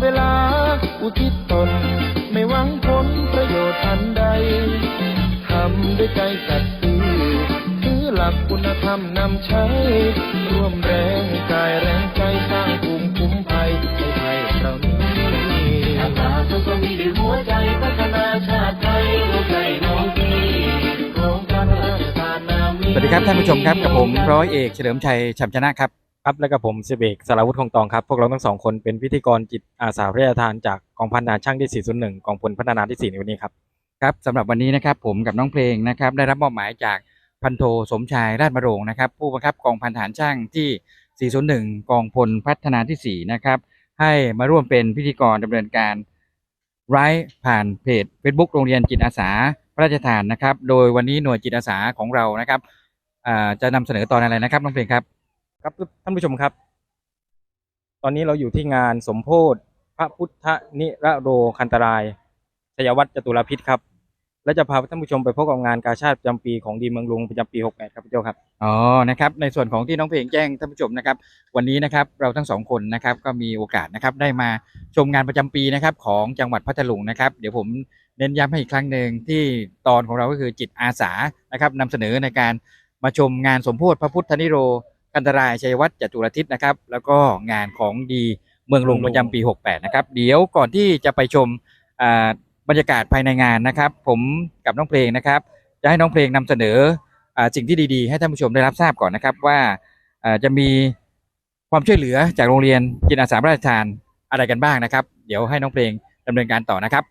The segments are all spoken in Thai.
ชนสละเวลา อุทิศตน ไม่หวังผลประโยชน์อันใด ทำด้วยใจสัตย์ซื่อถือหลักคุณธรรมนำใช้ ร่วมแรงกายแรงใจสร้างภูมิคุ้มภัยให้ไทยเรานี้อาสาสมัครมีด้วยหัวใจพัฒนาชาติไทยหัวใจน้องพี่โครงการพระราชทานนามนี้สวัสดีครับท่านผู้ชมครับกับผมร้อยเอกเฉลิมชัยชัมชนะครับ ครับและกับผมเสบกสารวุฒิคงตองครับ พวกเราทั้งสองคนเป็นพิธีกรจิตอาสาพระราชทานจากกองพันทหาช่างที่ 401 กองพลพัฒนาที่ 4 ในวันนี้ครับ ครับสำหรับวันนี้นะครับผมกับน้องเพลงนะครับได้รับมอบหมายจากพันโทสมชายราชมโรงนะครับ ผู้บังคับกองพันฐานช่างที่ 401 กองพลพัฒนาที่ 4 นะครับ ให้มาร่วมเป็นพิธีกรดำเนินการไร้ผ่านเพจ Facebook โรงเรียนจิตอาสาพระราชทานนะครับ โดยวันนี้หน่วยจิตอาสาของเรานะครับอ่าจะนำเสนอตอนอะไรนะครับน้องเพลงครับ ครับท่านผู้ชมครับ ตอนนี้เราอยู่ที่งานสมโพธิพระพุทธนิรโรคันตรายชยวัตรจตุรพิษครับ และจะพาท่านผู้ชมไปพบกับงานกาชาติประจำปีของดีเมืองลุงประจำปี 68 ครับพี่โจครับ อ๋อ นะครับ ในส่วนของที่น้องเพลงแจ้งท่านผู้ชมนะครับ วันนี้นะครับเราทั้งสองคนนะครับก็มีโอกาสนะครับได้มาชมงานประจำปีนะครับของจังหวัดพัทลุงนะครับ เดี๋ยวผมเน้นย้ำให้อีกครั้งหนึ่งที่ตอนของเราก็คือจิตอาสานะครับนำเสนอในการมาชมงานสมโพธิพระพุทธนิโร กันตรายชัยวัฒน์จตุรทิศนะครับ แล้วก็งานของดีเมืองลุงประจำปี 68 นะครับ เดี๋ยวก่อนที่จะไปชมอ่าบรรยากาศภายในงานนะครับ ผมกับน้องเพลงนะครับ จะให้น้องเพลงนำเสนออ่าสิ่งที่ดีๆ ให้ท่านผู้ชมได้รับทราบก่อนนะครับว่าอ่าจะมีความช่วยเหลือจากโรงเรียนจิตอาสาพระราชทานอะไรกันบ้างนะครับ เดี๋ยวให้น้องเพลงดำเนินการต่อนะครับ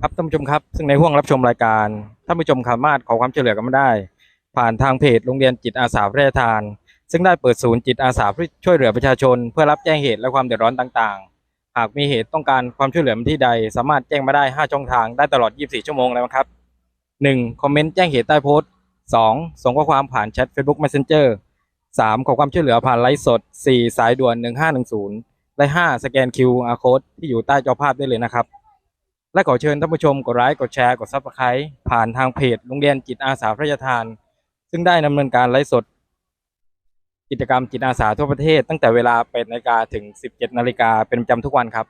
ครับท่านผู้ชมครับซึ่งในห่วงรับชมรายการท่านผู้ชมสามารถขอความช่วยเหลือกันมาได้ ผ่านทางเพจโรงเรียนจิตอาสาพระราชทาน ซึ่งได้เปิดศูนย์จิตอาสาเพื่อช่วยเหลือประชาชน เพื่อรับแจ้งเหตุและความเดือดร้อนต่างๆ หากมีเหตุต้องการความช่วยเหลือที่ใด สามารถแจ้งมาได้ 5 ช่องทางได้ตลอด 24 ชั่วโมงแล้วครับ 1. คอมเมนต์แจ้งเหตุใต้โพสต์ 2. ส่งข้อความผ่านแชท Facebook Messenger 3. ขอความช่วยเหลือผ่านไลฟ์สด 4. สายด่วน 1510 และ 5. สแกน QR Code ที่อยู่ใต้จอภาพได้เลยนะครับ และขอเชิญท่านผู้ชมกดไลค์กดแชร์กด Subscribe ผ่านทางเพจโรงเรียนจิตอาสาพระราทาน ซึ่งได้ดำเนินการไลฟ์สด กิจกรรมจิตอาสาทั่วประเทศ ตั้งแต่เวลา8นาฬิกาถึง 17นาฬิกาเป็นประจำทุกวันครับ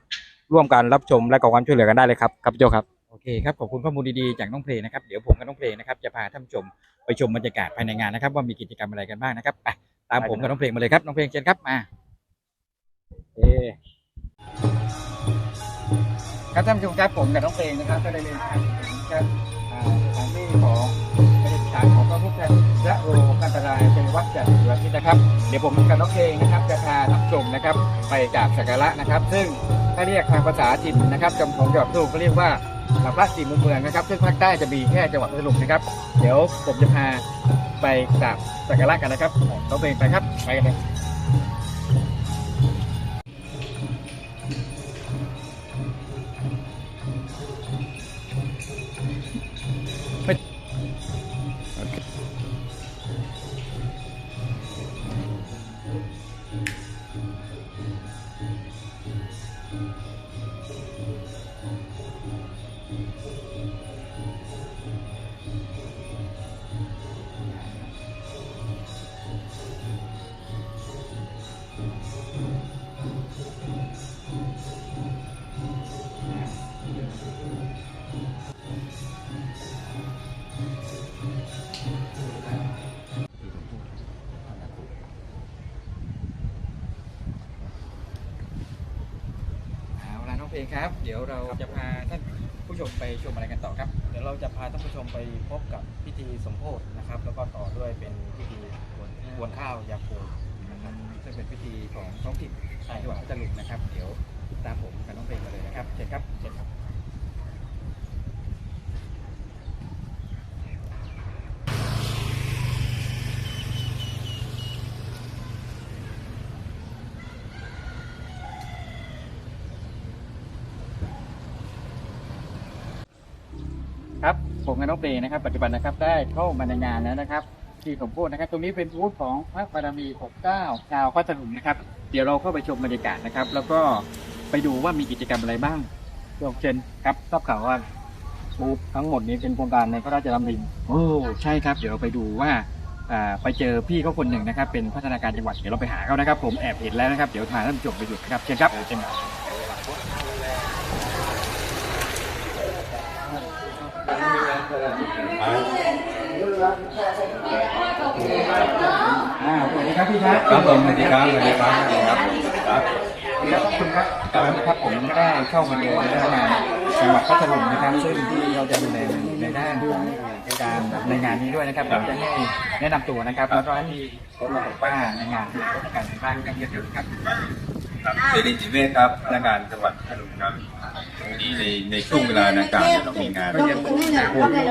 ร่วมกันรับชมและขอความช่วยเหลือกันได้เลยครับครับพี่โจครับโอเคครับขอบคุณข้อมูลดีๆจากน้องเพลงนะครับเดี๋ยวผมกับน้องเพลงนะครับจะพาท่านผู้ชมไปชมบรรยากาศภายในงานนะครับ ว่ามีกิจกรรมอะไรกันบ้างนะครับไปตามผมกับน้องเพลงมาเลยครับน้องเพลงเชิญครับมาเอครับท่านผู้ชมครับผมกับน้องเพลงนะครับก็ได้เดินทางถึงครับอ่าสถานที่ของ ทธระโรกันตรายเป็นวัดจากสวนทิศนะครับ เดี๋ยวผมกับน้องเองนะครับจะพาท่านผู้ชมนะครับ ไปกราบสักการะนะครับ ซึ่งถ้าเรียกทางภาษาจีนนะครับจำของหยอดพัทลุงก็เรียกว่าพระจีนมุมเมืองนะครับ ซึ่งภาคใต้จะมีแค่จังหวัดพัทลุงนะครับ เดี๋ยวผมจะพาไปกราบสักการะกันนะครับน้องเพลงไปครับไปกันเลย น้องเพลงครับ เดี๋ยวเราจะพาท่านผู้ชมไปชมอะไรกันต่อครับ เดี๋ยวเราจะพาท่านผู้ชมไปพบกับพิธีสมโพธินะครับ แล้วก็ต่อด้วยเป็นพิธีกวนกวนข้าวยาโคนะครับซึ่งเป็นพิธีของท้องถิ่นจังหวัดพัทลุงนะครับ เดี๋ยวตามผมกับน้องเพลงมาเลยนะครับเชิญครับเชิญครับ ครับผมกับน้องเปนะครับปัจจุบันนะครับได้เข้ามาในงานแล้วนะครับที่สมโพธินะครับตรงนี้เป็นบูธของพระบารมี 69 ชาวพัทลุงนะครับ เดี๋ยวเราเข้าไปชมบรรยากาศนะครับ แล้วก็ไปดูว่ามีกิจกรรมอะไรบ้างโยกเชนครับทราบข่าวว่าบูธทั้งหมดนี้เป็นโครงการในพระราชดำริโอ้ใช่ครับ เดี๋ยวเราไปดูว่าอ่าไปเจอพี่เขาคนหนึ่งนะครับ เป็นพัฒนาการจังหวัดเดี๋ยวเราไปหาเขานะครับ ผมแอบเห็นแล้วนะครับ เดี๋ยวทางท่านผู้ชมไปดูนะครับเชิญครับเชิญครับ อ่าสวัสดีครับพี่ครับครับผมสวัสดีครับสวัสดีครับสวัสดีครับครับขอบคุณครับตอนนี้ครับผมได้เข้ามาดูในงานจังหวัดพัทลุงนะครับซึ่งที่เราจะดูในในด้านของการในงานนี้ด้วยนะครับผมจะให้แนะนำตัวนะครับแล้วก็ให้ผมบอกว่าในงานการบ้านกันเยอะๆครับครับเสรีจิเวศครับพนักงานจังหวัดพัทลุงครับ ในในช่วงเวลาดังกล่าวเนี่ยเรามีงาน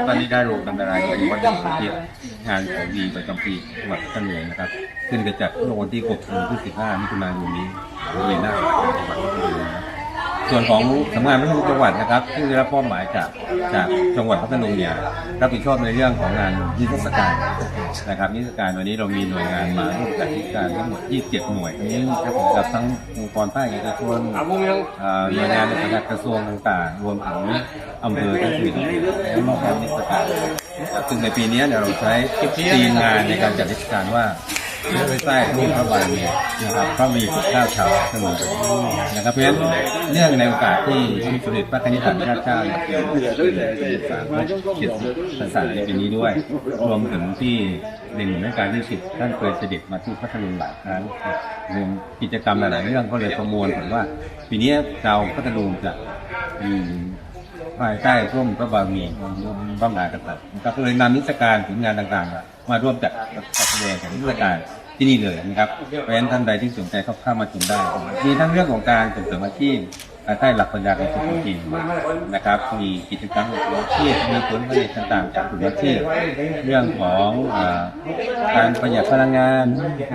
ตอนนี้ได้โรงกันดารายของวัดที่งานของดีประจำปีจังหวัดพัทลุงนะครับซึ่งจะจัดเมื่อวันที่6ถึง15มิถุนายนนี้บริเวณหน้าจังหวัดพัทลุงนะครับ ส่วนของสำนักงานพัฒนาจังหวัดนะครับซึ่งได้รับมอบหมายจากจากจังหวัดพัทลุงเนี่ยรับผิดชอบในเรื่องของงานนิทรรศการนะครับนิทรรศการวันนี้เรามีหน่วยงานมาร่วมจัดนิทรรศการทั้งหมด 27 หน่วยครับผมกับทั้งองค์กรภาคเอกชนเอ่อหน่วยงานในสังกัดกระทรวงต่างๆ รวมถึงอำเภอทั้งสี่และมอบการนิทรรศการครับซึ่งในปีนี้เนี่ยเราใช้ทีมงานในการจัดนิทรรศการว่า เพื่อใต้ร่มพระบารมีนะครับพระมีสุดข้าวชาวสมุนนะครับเพราะฉะนั้นเนื่องในโอกาสที่ที่สมเด็จพระนิธิราชเจ้าเนี่ยเป็นสามเกียรติภาษาในปีนี้ด้วย รวมถึงที่ในหลวงรัชกาลที่สิบท่านเคยเสด็จมาที่พัทลุงหลายครั้งรื่องกิจกรรมหลายๆเรื่องก็เลยประมวลผลว่า ปีนี้เราพัทลุงจะ ภายใต้ร่วมพระบารมีของพระมหากษัตริย์นะครับก็เลยนำนิทรรศการถึงงานต่างๆ มาร่วมจัดจัดแสดงของนิทรรศการที่นี่เลยนะครับเพราะฉะนั้นท่านใดที่สนใจเข้าข้ามาชมได้ มีทั้งเรื่องของการส่งเสริมอาชีพ ใต้หลักปัญญาของสุขภีนะครับ มีกิจกรรมของอาชีพมีผลผลิตต่างๆ จากกลุ่มอาชีพเรื่องของการประหยัดพลังงาน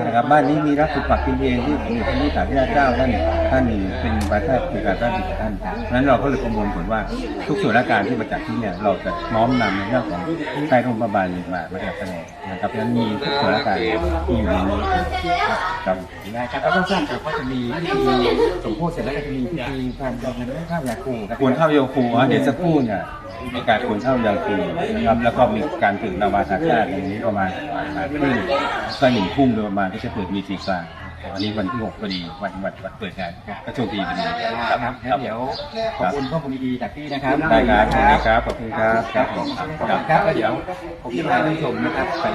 นะครับ บ้านนี้มีรักสุขผักกินเองที่สมเด็จพระนิธิราชเจ้าท่านท่านเป็นประธานโครงการท่านเป็นท่านนั้นเราก็เลยประมวลผลว่าทุกส่วนราชการที่มาจากที่เนี่ยเราจะน้อมนำในเรื่องของใต้ร่มพระบารมีมามาจัดแสดงนะครับนั้นมีทุกส่วนราชการที่อยู่ในนี้ครับนะครับแล้วก็ทราบครับว่าจะมีพิธีสมโพธิเสร็จแล้วก็จะมีพิธีการดำเนินข้าวยาคูครับควรเข้าโยคูอะเดี๋ยวสักครู่เนี่ยมีการควรเข้าโยคูนะครับแล้วก็มีการถึงนาวาสาชาติในนี้ประมาณอ่าครึ่งก็หนึ่งทุ่มโดยประมาณก็จะเปิดมีสีกลางวันนี้วันที่หกพอดีวันวันวันเปิดงานก็โชคดีพอดีครับงั้นเดี๋ยวขอบคุณข้อมูลดีๆจากพี่นะครับได้ครับขอบคุณครับขอบคุณครับครับผมครับครับแล้วเดี๋ยวผมจะพาท่านผู้ชมนะครับไป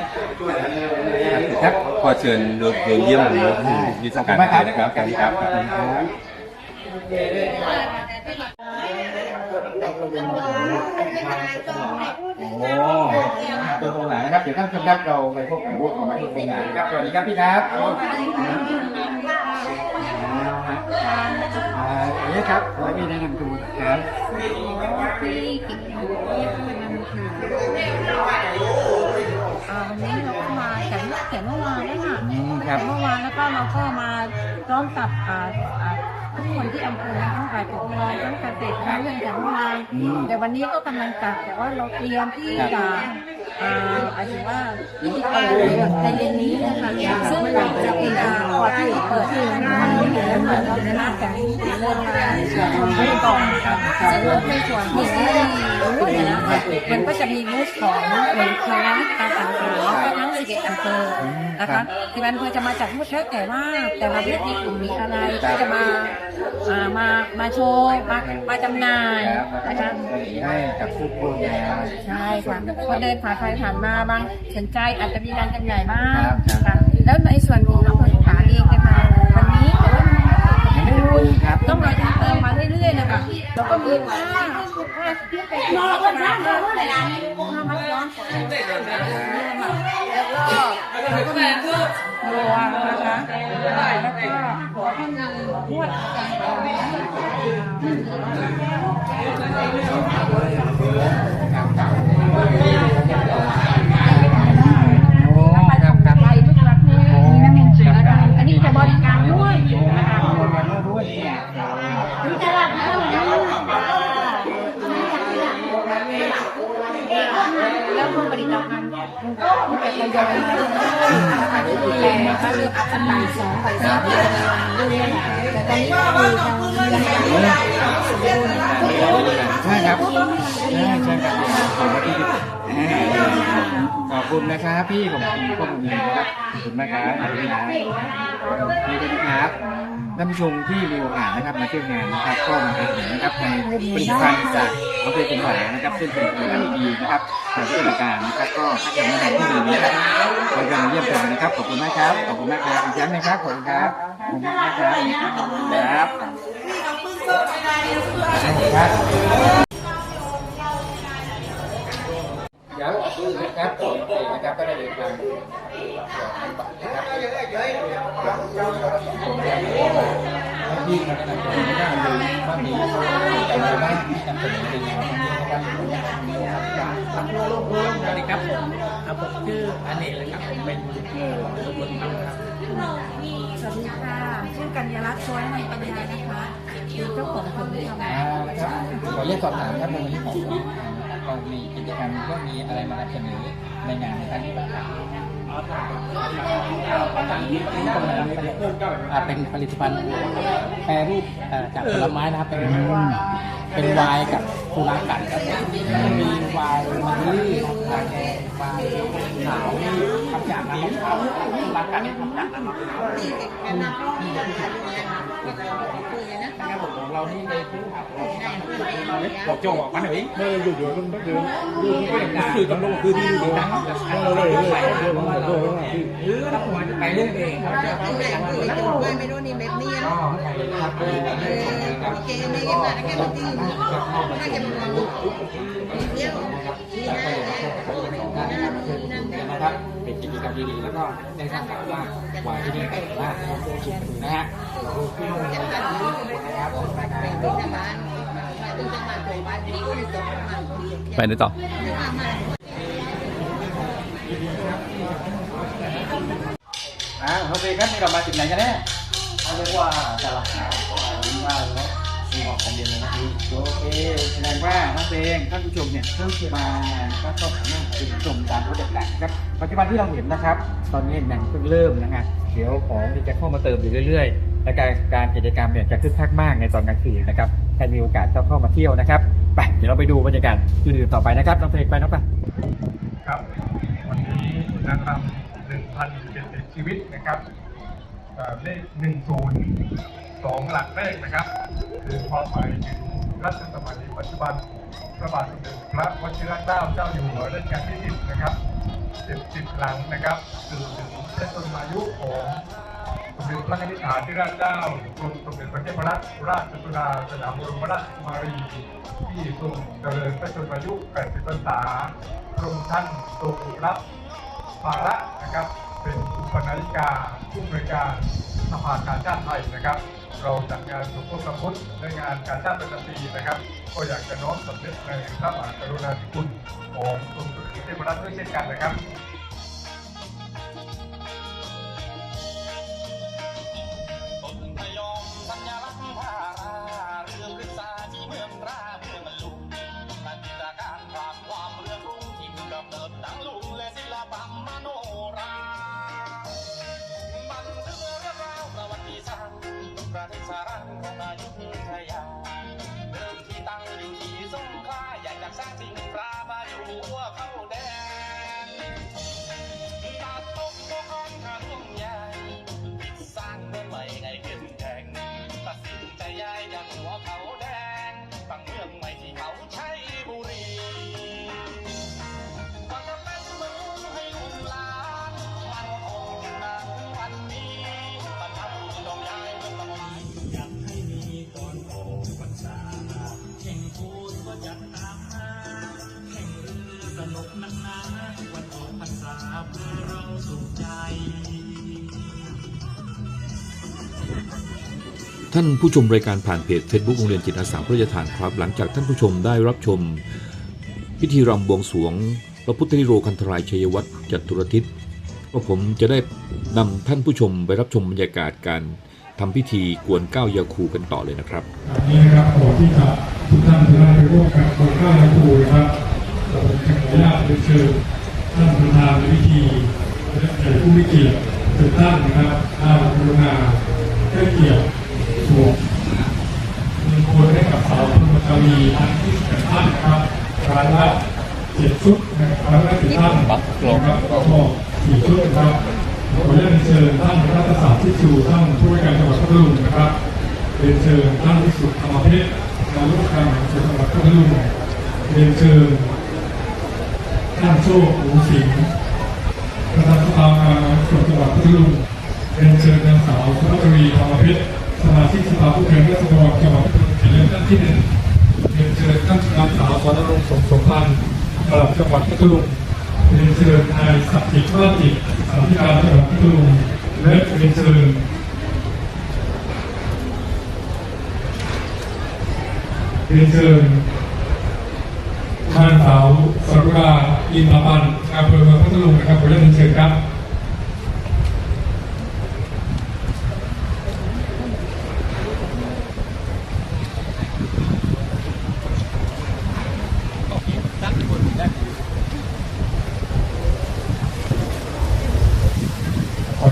ครับขอเชิญโดยโดยเยี่ยมเลยนิทรรศการนะครับครับครับ ตัวตรงไหนนะครับ เดี๋ยวท่านชมครับเราไปพบกับผู้ของมาที่โรงงานครับ สวัสดีครับพี่ครับอันนี้ครับขอให้พี่แนะนำตัวครับที่กิ่งทองเยี่ยมมันค่ะอ่าวันนี้เราก็มาแต่เมื่อแต่เมื่อวานแล้วค่ะอืมครับแต่เมื่อวานแล้วก็เราก็มาพร้อมกับอ่า คนที่อำเภอทั้งฝ่ายปกครองทั้งเกษตรทั้งเรื่องจากเมื่อวานอืมแต่วันนี้ก็กำลังจัดแต่ว่าเราเตรียมที่ครับจะอ่า หมายถึงว่าพิธีการในเดือนนี้นะคะซึ่งเราจะเป็นอ่าพอที่เปิดที่งานนี้แล้วเหมือนเราจะนัดกันเริ่มมาทำให้ก่อนค่ะซึ่งในส่วนที่รู้เนี่ยนะคะมันก็จะมีมูสของหน่วยคณะการต่างๆแล้วก็ทั้งสิบเอ็ดอำเภอนะคะที่มันเพื่อจะมาจากมูสแค่แต่ว่าแต่ละประเทศมีกลุ่มมีอะไรที่จะมาอ่ามามาโชว์มามาจำหน่ายนะคะให้กับทุกคนนะครับใช่ค่ะพอเดินผ่านไปผ่านมาบางสนใจอาจจะมีการจำหน่ายบ้างครับครับ ค่ะแล้วในส่วนของอำเภอสงขลาเองนะคะวันนี้แต่ว่ายังไม่ได้คุยครับต้องรอติดเติมมาเรื่อยๆนะคะแล้วก็มีผ้าผ้าที่ไปผ้าผ้าผ้ามัดย้อมของแล้วก็แล้วก็มีพวกบัวนะคะแล้วก็หัวท่านนวดโมาด้วยเนี่ยแล้วก็ผลิตภัณฑ์ที่เป็นทยอยมาเอยๆนะคะที่ดูแลนะคะเรื่องอัตราสองไปสามเดือนเรื่อยๆแต่ตอนนี้ก็คือทางเรือนใช่ครับใช่ใช่ครับขอบคุณนะครับพี่ผมขอมูลนี้นะครับขอบคุณมากครับขอบคุณนะครับท่านผู้ชมที่มีโอกาสนะครับมาเที่ยวงานนะครับก็มาเห็นนะครับในผลิตภัณฑ์จากอำเภอเป็นแหวนนะครับซึ่งเป็นผลิตภัณฑ์ดีๆนะครับทางผู้จัดการนะครับก็ให้คำแนะนำที่ดีนะครับบริการเยี่ยมชมนะครับขอบคุณมากครับขอบคุณมากครับอีกครั้งนะครับขอบคุณครับขอบคุณมากครับครับครับ เดี๋ยวดูนะครับผมเองนะครับก็ได้เดินทางนะครับผมได้ที่มาแนะนำตัวไม่ได้เลยว่ามีอะไรบ้างที่นำเสนอในงานนี้นะครับสวัสดีครับครับผมชื่ออเนกเลยครับผมเป็นเอ่อสมุนทำครับสวัสดีค่ะชื่อกัญญาลักษณ์ช่วยในปัญญานะคะเป็นเจ้าของผลทำอ่านะครับขอเรียกสอบถามครับในวันนี้ของ เรามีกิจกรรมก็มีอะไรมานำเสนอในงานในครั้งนี้บ้างครับอ่าเป็นผลิตภัณฑ์แปรรูปเอ่อจากผลไม้นะครับ เป็นเป็นไวน์กับสุรากันครับมีไวน์มันเบอรี่ครับไวน์ขาวนี่ทำจากน้ำมะพร้าวสุรากันนี่ทำจากน้ำมะพร้าว นะครับผมของเรานี่เลยพื้นฐานเราบอกโจบ อกมันหน่อยไม่อยู่อยู่ต้องเดินดูที่คือต้องลงคือที่ดูนะเราเลยเลยเพราะว่าเราหรือเราควรจะไปเรื่องเองครับจะต้องไปทำอะไรไม่รู้นี่แบบนี้ก็ครับเออเกมไม่เกมมาแล้วแค่บางทีน่าจะมันเดียวนี่นะนั่นนะครับเป็นกิจกรรมดีๆแล้วก็ได้ทราบข่าวว่าวายที่นี่แต่ว่าเขาโคชิมกันนะฮะจะผ่านที่นะครับเป็นทหารเป็นทหารตัวบ้านที่ก็อยู่ตรงนั้นไปไหนต่ออ่าโอเคครับนี่เรามาถึงไหนกันแน่เขาเรียกว่าตลาดว่าแล้ว มีของกันเดียวเลยนะโอเคแสดงว่านักเพลงท่านผู้ชมเนี่ยเพิ่งมาก็ต้องสามารถติดชมตามโปรเจกต์หลักครับปัจจุบันที่เราเห็นนะครับ ตอนนี้หนังเพิ่งเริ่มนะฮะเดี๋ยวของที่จะเข้ามาเติมอยู่เรื่อยๆและการการกิจกรรมเนี่ยจะคึกคักมากในตอนกลางคืนนะครับใครมีโอกาสก็เข้ามาเที่ยวนะครับไปเดี๋ยวเราไปดูบรรยากาศอื่นๆต่อไปนะครับน้องเพลงไปน้องไปครับวันนี้นะครับ1,070ชีวิตนะครับเอ่อเลข10 สองหลักเลขนะครับ คือความหมายถึงรัชสมัยปัจจุบันพระบาทสมเด็จพระวชิรเกล้าเจ้าอยู่หัวรัชกาลที่10นะครับ70หลังนะครับคือถึงเส้นต้นอายุของสมเด็จพระนิธิฐานที่ราชเจ้ากรมสมเด็จพระเทพรัตนราชสุดาสยามบรมราชกุมารีที่ทรงเจริญพระชนมายุ 80พรรษาพระองค์ท่านทรงรับภาระนะครับ เป็นอุปนายิกาผู้บริการสภากาชาติไทยนะครับ เราจัดงานสมโภชพุทธในงานการชาติประจำปีนะครับ ก็อยากจะน้อมสำนึกในพระมหากรุณาธิคุณของสมเด็จพระเทพรัวด้วยเช่นกันนะครับ ท่านผู้ชมรายการผ่านเพจ Facebook โรงเรียนจิตอาสาพระราชทานครับ หลังจากท่านผู้ชมได้รับชม พิธีรำบวงสรวงพระพุทธนิโรคันธรายชัยวัฒน์จัตุรทิศก็ผมจะได้นำท่านผู้ชมไปรับชมบรรยากาศการทำพิธีกวนเก้ายาคูกันต่อเลยนะครับนนี้นะครับขอที่จะทุกท่านจะได้ไปร่วมกับคนข้าวและครูนะครับเราจะขออนุญาตเรียนเชิญท่านประธานในพิธีและแขกผู้มีเกียรติทุกท่านนะครับข้าวกรุณาให้เกียรติ วมมงคลให้กับสาวพุทธจะมีทั้งที่สิบท่านนะครับครั้งละเจ็ดชุดนะครับครั้งละสิบท่านนะครับแล้วก็สี่ชุดนะครับขออนุญาตเชิญท่านรัฐศาสตร์ที่ชูท่านผู้ว่าการจังหวัดพัทลุงนะครับเรียนเชิญท่านวิสุทธิ์ธรรมเพชรนายกการจังหวัดพัทลุงเรียนเชิญท่านโชคหูสิงห์ประธานสภาการส่วนจังหวัดพัทลุงเรียนเชิญนางสาวสุภรีธรรมเพชร สมาชิกสภาผู้แทนราษฎรจังหวัดเลือกตั้งที่หนึ่งเรียนเชิญท่านนางสาวสรรงค์สมสมพันธ์ปลัดจังหวัดพัทลุงเรียนเชิญนายศักดิ์สิทธิ์ว่าจิตสาธิการจังหวัดพัทลุงและเรียนเชิญเรียนเชิญนางสาวสรุราอินทปันอำเภอเมืองพัทลุงนะครับขอเรียนเชิญครับ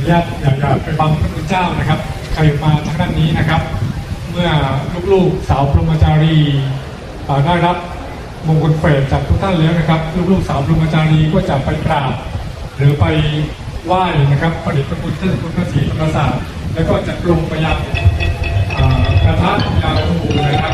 ญาตอยากอยากไปฟังพระคุณเจ้านะครับใครมาทางด้านนี้นะครับ เมื่อลูกๆสาวพรหมจารีได้รับมงคลเฟสจากทุกท่านแล้วนะครับลูกๆสาวพรหมจารีก็จะไปกราบ หรือไปไหว้นะครับประดิษฐ์พระพุทธเจ้าพุทธศรีประสาทแล้วก็จะปรุงไปยังอ่ากระทะยาคูนะครับ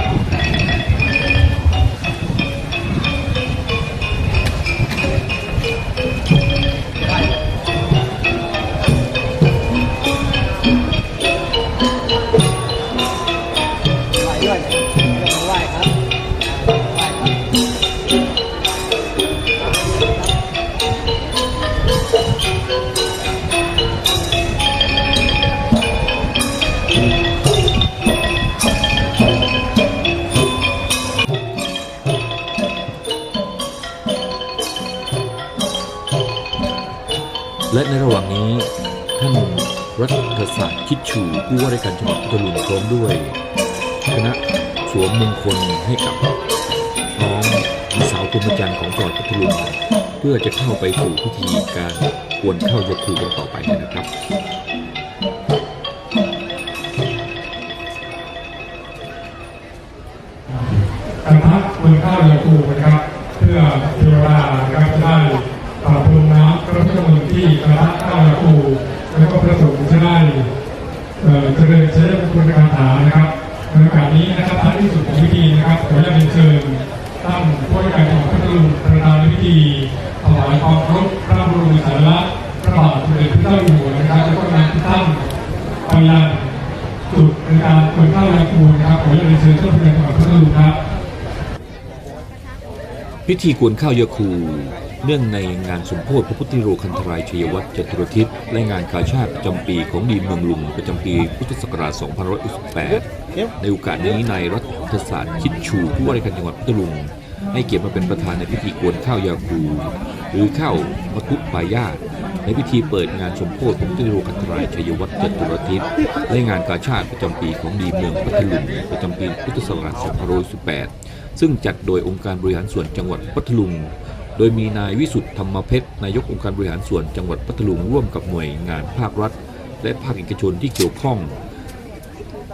คนให้กับน้องสาวคุณจันทร์ของจอดพัทลุงเพื่อจะเข้าไปสู่พิธีการควรเข้ายกครูกันต่อไปนะครับคณะควรเข้ายกคูนะครับ พิธีกวนข้าวยาคู เนื่องในงานสมโพธิพระพุทธโรคันธรายชัยวัฒน์จตุรทิศและงานกาชาติประจำปีของดีเมืองลุงประจำปีพุทธศักราช 2568 ในโอกาสนี้นายรัฐศาสตร์คิดชูผู้ว่าราชการจังหวัดพัทลุง ให้เกียรติมาเป็นประธานในพิธีกวนข้าวยาคู หรือข้าวมตุปายาต ในพิธีเปิดงานสมโพธิพุทธโรคันธรายชัยวัฒน์จตุรทิศและงานกาชาติประจำปีของดีเมืองพัทลุงประจำปีพุทธศักราช2518 ซึ่งจัดโดยองค์การบริหารส่วนจังหวัดพัทลุง โดยมีนายวิสุทธ์ธรรมเพชรนายกองค์การบริหารส่วนจังหวัดพัทลุงร่วมกับหน่วยงานภาครัฐ และภาคเอกชนที่เกี่ยวข้อง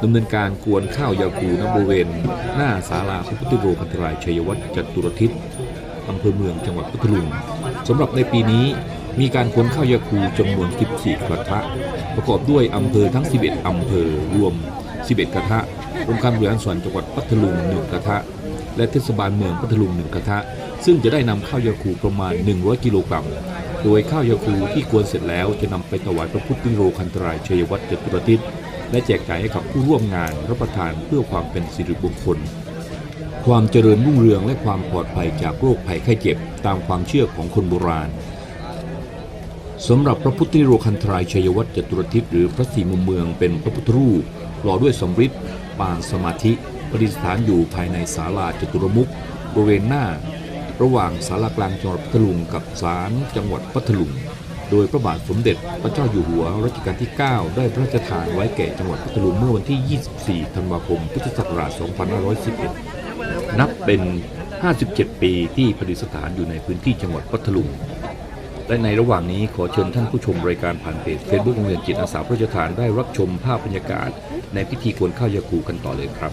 ดำเนินการกวนข้าวยาคูณบริเวณหน้าศาลาพระพุทธโรคันธรายชัยวัฒน์จตุรทิศอำเภอเมืองจังหวัดพัทลุงสำหรับในปีนี้ มีการกวนข้าวยาคูจำนวน 14 กระทะ ประกอบด้วยอำเภอทั้ง 11 อำเภอรวม 11 กระทะองค์การบริหารส่วนจังหวัดพัทลุง 1 กระทะ และเทศบาลเมืองพัทลุง 1 กระทะ ซึ่งจะได้นำข้าวยาคูประมาณ 100 กิโลกรัม โดยข้าวยาคูที่กวนเสร็จแล้วจะนำไปถวายพระพุทธโรคันตรายชัยวัฒน์จตุรทิศและแจกจ่ายให้กับผู้ร่วมงานรับประทานเพื่อความเป็นสิริมงคลความเจริญรุ่งเรืองและความปลอดภัยจากโรคภัยไข้เจ็บ ตามความเชื่อของคนโบราณ สำหรับพระพุทธโรคันตรายชัยวัฒน์จตุรทิศหรือพระศรีมุมเมืองเป็นพระพุทธรูปหล่อด้วยสมฤทธิ์ปางสมาธิประดิษฐานอยู่ภายในศาลาจตุรมุขบริเวณหน้า ระหว่างศาลากลางจังหวัดพัทลุงกับศาลจังหวัดพัทลุง โดยพระบาทสมเด็จพระเจ้าอยู่หัวรัชกาลที่ 9 ได้พระราชทานไว้แก่จังหวัดพัทลุงเมื่อวันที่ 24 ธันวาคม พุทธศักราช 2511 นับเป็น 57 ปีที่ประดิษฐานอยู่ในพื้นที่จังหวัดพัทลุง และในระหว่างนี้ขอเชิญท่านผู้ชมรายการผ่านเพจเฟซบุ๊กโรงเรียนจิตอาสาพระราชทานได้รับชมภาพบรรยากาศ ในพิธีกวนข้าวยาคูกันต่อเลยครับ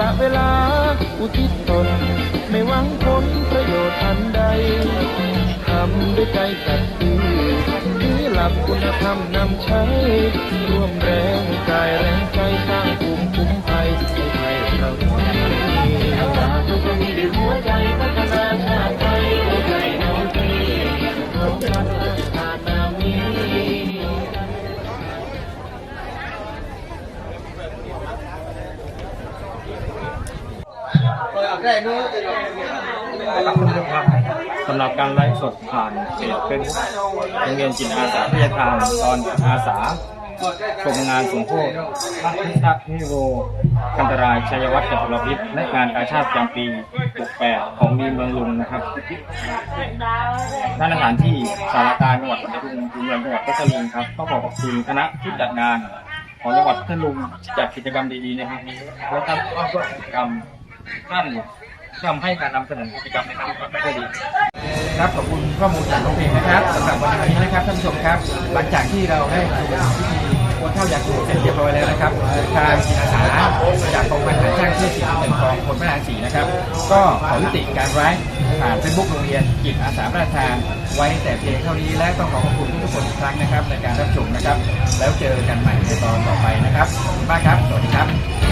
ละเวลา อุทิศตน ไม่หวังผลประโยชน์อันใดทำด้วยใจสัตย์ซื่อถือหลักคุณธรรมนำใช้ ร่วมแรงกายแรงใจ สำหรับการไลฟ์สดผ่านเพจเป็นโรงเรียนจิตอาสาพิยาทานตอนอาสาชมงานสมโภชพระพิทักษ์นิโรกันตรายชัยวัฒน์จตุรพิษและงานกาชาติประจำปี 68 ของดีเมืองลุงนะครับณสถานที่สารการจังหวัดพัทลุงจุฬาจังหวัดพัทลุงครับต้องขอขอบคุณคณะที่จัดงานของจังหวัดพัทลุงจัดกิจกรรมดีๆในครั้งนี้และท่านก็กิจกรรม ท่านทำให้การนำเสนอกิจกรรมในครั้งนี้ไม่ด้ดีครับขอบคุณข้อมูลจากน้องเพลงนะครับสำหรับวันนี้นะครับท่านผู้ชมครับ หลังจากที่เราได้ทำพิธีโอนเข้ายาสูเสร็จเรียบร้อยแล้วนะครับทางจิตอาสาจากกองพันหารช่างที่สี่หนึ่งกองพลพระนางสีนะครับ ก็ขอยุติการไลฟ์ผ่านเฟซบุ๊กโรงเรียนจิตอาสาพระราชทานไว้แต่เพียงเท่านี้และต้องขอขอบคุณทุกคนอีกครั้งนะครับ ในการรับชมนะครับ แล้วเจอกันใหม่ในตอนต่อไปนะครับขอบคุณมากครับสวัสดีครับ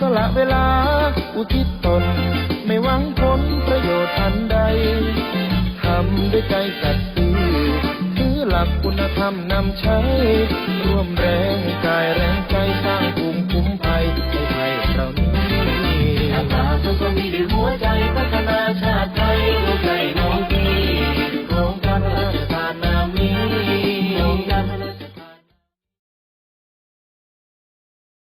สละเวลา อุทิศตน ไม่หวังผลประโยชน์อันใด ทำด้วยใจสัตย์ซื่อถือหลักคุณธรรมนำใช้